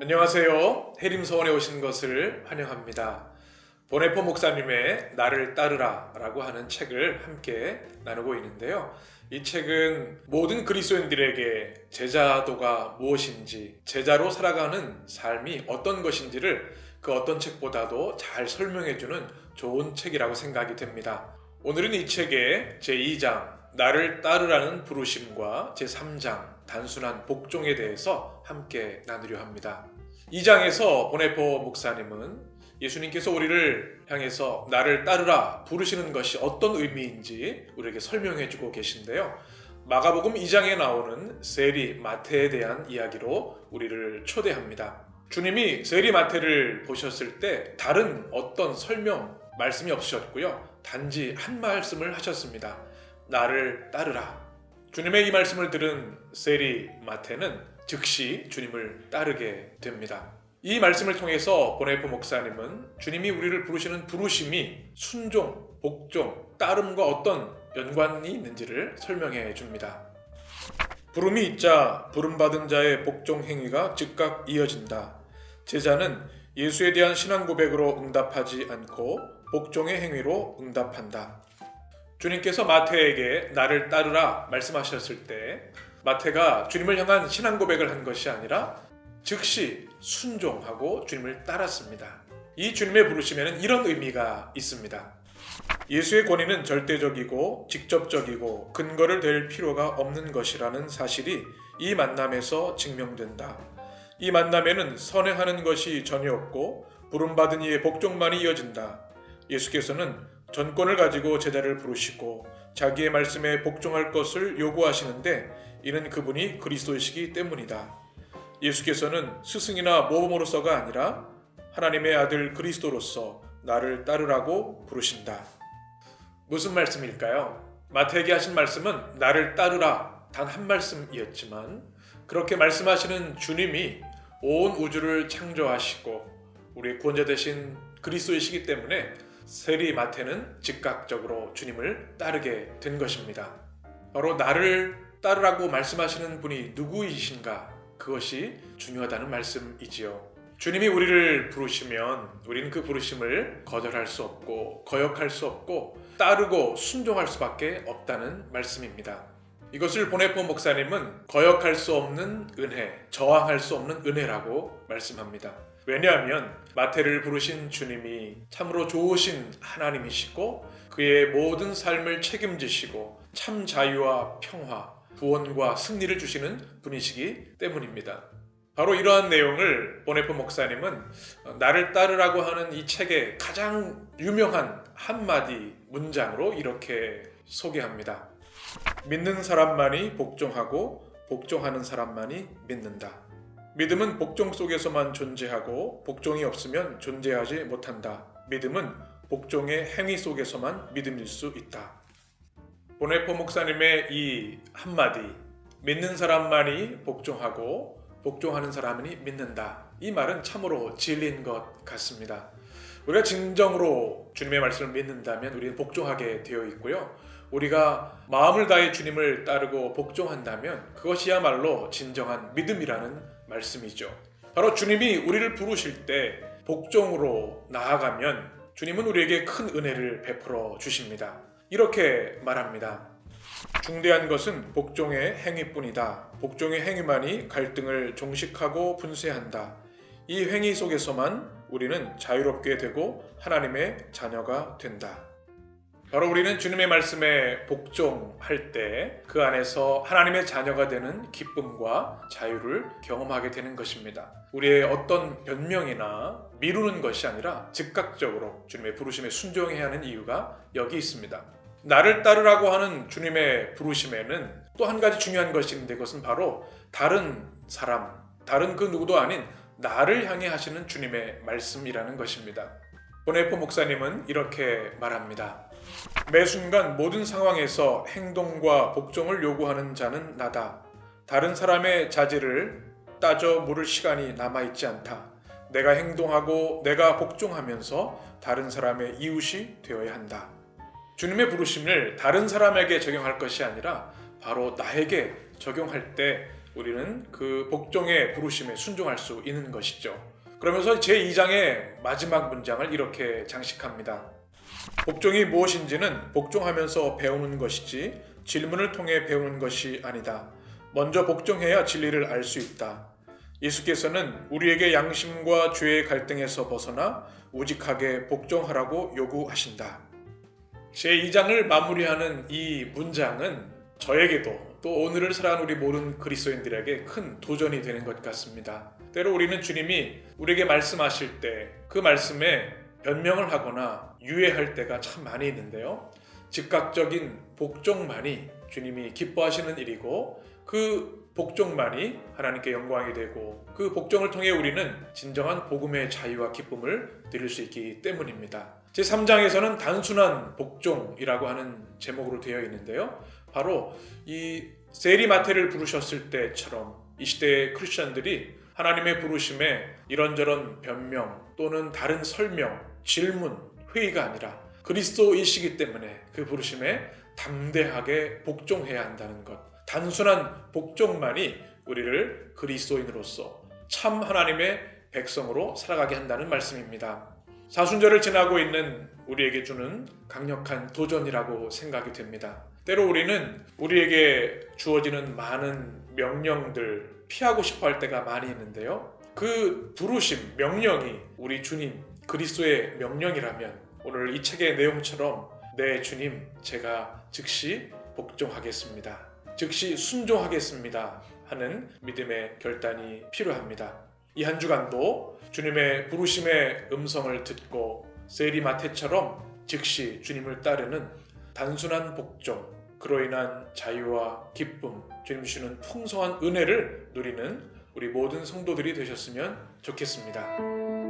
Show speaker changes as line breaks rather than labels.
안녕하세요. 해림서원에 오신 것을 환영합니다. 보네포 목사님의 나를 따르라 라고 하는 책을 함께 나누고 있는데요. 이 책은 모든 그리스도인들에게 제자도가 무엇인지, 제자로 살아가는 삶이 어떤 것인지를 그 어떤 책보다도 잘 설명해주는 좋은 책이라고 생각이 됩니다. 오늘은 이 책의 제2장 나를 따르라는 부르심과 제3장 단순한 복종에 대해서 함께 나누려 합니다. 2장에서 보네포 목사님은 예수님께서 우리를 향해서 나를 따르라 부르시는 것이 어떤 의미인지 우리에게 설명해 주고 계신데요. 마가복음 2장에 나오는 세리 마태에 대한 이야기로 우리를 초대합니다. 주님이 세리 마태를 보셨을 때 다른 어떤 설명 말씀이 없으셨고요. 단지 한 말씀을 하셨습니다. 나를 따르라. 주님의 이 말씀을 들은 세리 마태는 즉시 주님을 따르게 됩니다. 이 말씀을 통해서 보네포 목사님은 주님이 우리를 부르시는 부르심이 순종, 복종, 따름과 어떤 연관이 있는지를 설명해 줍니다. 부름이 있자 부름받은 자의 복종 행위가 즉각 이어진다. 제자는 예수에 대한 신앙 고백으로 응답하지 않고 복종의 행위로 응답한다. 주님께서 마태에게 나를 따르라 말씀하셨을 때 마태가 주님을 향한 신앙 고백을 한 것이 아니라 즉시 순종하고 주님을 따랐습니다. 이 주님의 부르심에는 이런 의미가 있습니다. 예수의 권위는 절대적이고 직접적이고 근거를 댈 필요가 없는 것이라는 사실이 이 만남에서 증명된다. 이 만남에는 선행하는 것이 전혀 없고 부름받은 이의 복종만이 이어진다. 예수께서는 전권을 가지고 제자를 부르시고 자기의 말씀에 복종할 것을 요구하시는데 이는 그분이 그리스도이시기 때문이다. 예수께서는 스승이나 모범으로서가 아니라 하나님의 아들 그리스도로서 나를 따르라고 부르신다. 무슨 말씀일까요? 마태에게 하신 말씀은 나를 따르라 단 한 말씀이었지만 그렇게 말씀하시는 주님이 온 우주를 창조하시고 우리 구원자 되신 그리스도이시기 때문에 세리 마태는 즉각적으로 주님을 따르게 된 것입니다. 바로 나를 따르라고 말씀하시는 분이 누구이신가 그것이 중요하다는 말씀이지요. 주님이 우리를 부르시면 우리는 그 부르심을 거절할 수 없고 거역할 수 없고 따르고 순종할 수밖에 없다는 말씀입니다. 이것을 보네포 목사님은 거역할 수 없는 은혜, 저항할 수 없는 은혜라고 말씀합니다. 왜냐하면 마태를 부르신 주님이 참으로 좋으신 하나님이시고 그의 모든 삶을 책임지시고 참 자유와 평화, 구원과 승리를 주시는 분이시기 때문입니다. 바로 이러한 내용을 보네포 목사님은 나를 따르라고 하는 이 책의 가장 유명한 한마디 문장으로 이렇게 소개합니다. 믿는 사람만이 복종하고 복종하는 사람만이 믿는다. 믿음은 복종 속에서만 존재하고 복종이 없으면 존재하지 못한다. 믿음은 복종의 행위 속에서만 믿음일 수 있다. 보네포 목사님의 이 한마디 믿는 사람만이 복종하고 복종하는 사람만이 믿는다. 이 말은 참으로 진리인 것 같습니다. 우리가 진정으로 주님의 말씀을 믿는다면 우리는 복종하게 되어 있고요. 우리가 마음을 다해 주님을 따르고 복종한다면 그것이야말로 진정한 믿음이라는 말씀이죠. 바로 주님이 우리를 부르실 때 복종으로 나아가면 주님은 우리에게 큰 은혜를 베풀어 주십니다. 이렇게 말합니다. 중대한 것은 복종의 행위뿐이다. 복종의 행위만이 갈등을 종식하고 분쇄한다. 이 행위 속에서만 우리는 자유롭게 되고 하나님의 자녀가 된다. 바로 우리는 주님의 말씀에 복종할 때 그 안에서 하나님의 자녀가 되는 기쁨과 자유를 경험하게 되는 것입니다. 우리의 어떤 변명이나 미루는 것이 아니라 즉각적으로 주님의 부르심에 순종해야 하는 이유가 여기 있습니다. 나를 따르라고 하는 주님의 부르심에는 또 한 가지 중요한 것이 있는데 그것은 바로 다른 사람, 다른 그 누구도 아닌 나를 향해 하시는 주님의 말씀이라는 것입니다. 보네포 목사님은 이렇게 말합니다. 매 순간 모든 상황에서 행동과 복종을 요구하는 자는 나다. 다른 사람의 자질을 따져 물을 시간이 남아있지 않다. 내가 행동하고 내가 복종하면서 다른 사람의 이웃이 되어야 한다. 주님의 부르심을 다른 사람에게 적용할 것이 아니라 바로 나에게 적용할 때 우리는 그 복종의 부르심에 순종할 수 있는 것이죠. 그러면서 제2장의 마지막 문장을 이렇게 장식합니다. 복종이 무엇인지는 복종하면서 배우는 것이지 질문을 통해 배우는 것이 아니다. 먼저 복종해야 진리를 알 수 있다. 예수께서는 우리에게 양심과 죄의 갈등에서 벗어나 우직하게 복종하라고 요구하신다. 제 2장을 마무리하는 이 문장은 저에게도 또 오늘을 살아가는 우리 모든 그리스도인들에게 큰 도전이 되는 것 같습니다. 때로 우리는 주님이 우리에게 말씀하실 때 그 말씀에 변명을 하거나 유예할 때가 참 많이 있는데요. 즉각적인 복종만이 주님이 기뻐하시는 일이고 그 복종만이 하나님께 영광이 되고 그 복종을 통해 우리는 진정한 복음의 자유와 기쁨을 누릴 수 있기 때문입니다. 제3장에서는 단순한 복종이라고 하는 제목으로 되어 있는데요. 바로 이 세리마테를 부르셨을 때처럼 이 시대의 크리스천들이 하나님의 부르심에 이런저런 변명 또는 다른 설명, 질문, 회의가 아니라 그리스도이시기 때문에 그 부르심에 담대하게 복종해야 한다는 것. 단순한 복종만이 우리를 그리스도인으로서 참 하나님의 백성으로 살아가게 한다는 말씀입니다. 사순절을 지나고 있는 우리에게 주는 강력한 도전이라고 생각이 됩니다. 때로 우리는 우리에게 주어지는 많은 명령들 피하고 싶어 할 때가 많이 있는데요. 그 부르심, 명령이 우리 주님 그리스도의 명령이라면 오늘 이 책의 내용처럼 네 주님 제가 즉시 복종하겠습니다. 즉시 순종하겠습니다. 하는 믿음의 결단이 필요합니다. 이 한 주간도 주님의 부르심의 음성을 듣고 세리마테처럼 즉시 주님을 따르는 단순한 복종, 그로 인한 자유와 기쁨, 주님 주시는 풍성한 은혜를 누리는 우리 모든 성도들이 되셨으면 좋겠습니다.